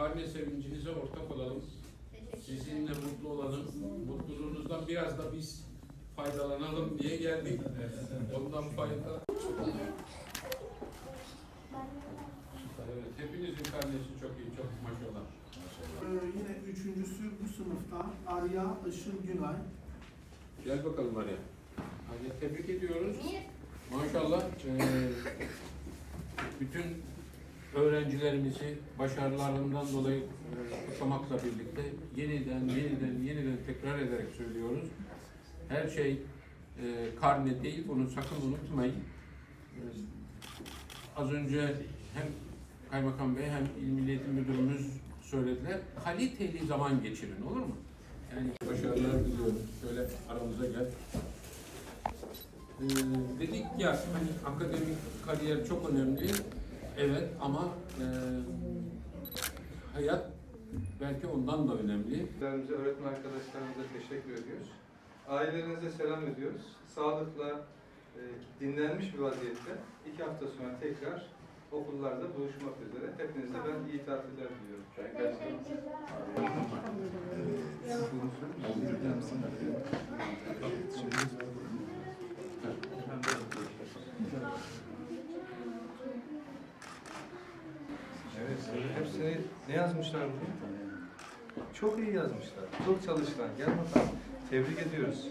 karne sevincinize ortak olalım. Sizinle mutlu olalım. Mutluluğunuzdan biraz da biz faydalanalım diye geldik. Ondan fayda. Evet, hepinizin karnesi çok iyi, çok maşallah. Ee, yine üçüncüsü bu sınıfta Arya Işıl Günay. Gel bakalım Arya. Arya tebrik ediyoruz. Maşallah eee, bütün öğrencilerimizi başarılarından dolayı eee, kutlamakla birlikte yeniden, yeniden, yeniden tekrar ederek söylüyoruz. Her şey eee, karne değil, bunu sakın unutmayın. Eee, az önce hem Kaymakam Bey hem İl Milli Eğitim Müdürümüz söylediler. Kaliteli zaman geçirin olur mu? Yani başarılar diliyorum. Şöyle aramıza gel. Ee, dedik ya hani akademik kariyer çok önemli. Evet ama e, hayat belki ondan da önemli. Öğrencilerimize, öğretmen arkadaşlarımıza teşekkür ediyoruz. Ailelerinize selam ediyoruz. Sağlıkla, e, dinlenmiş bir vaziyette iki hafta sonra tekrar okullarda buluşmak üzere. Hepinize ben iyi tatiller diliyorum. Evet, Hepsini ne yazmışlar buraya? Çok iyi yazmışlar. Çok çalıştılar. Gel bakalım. Tebrik ediyoruz.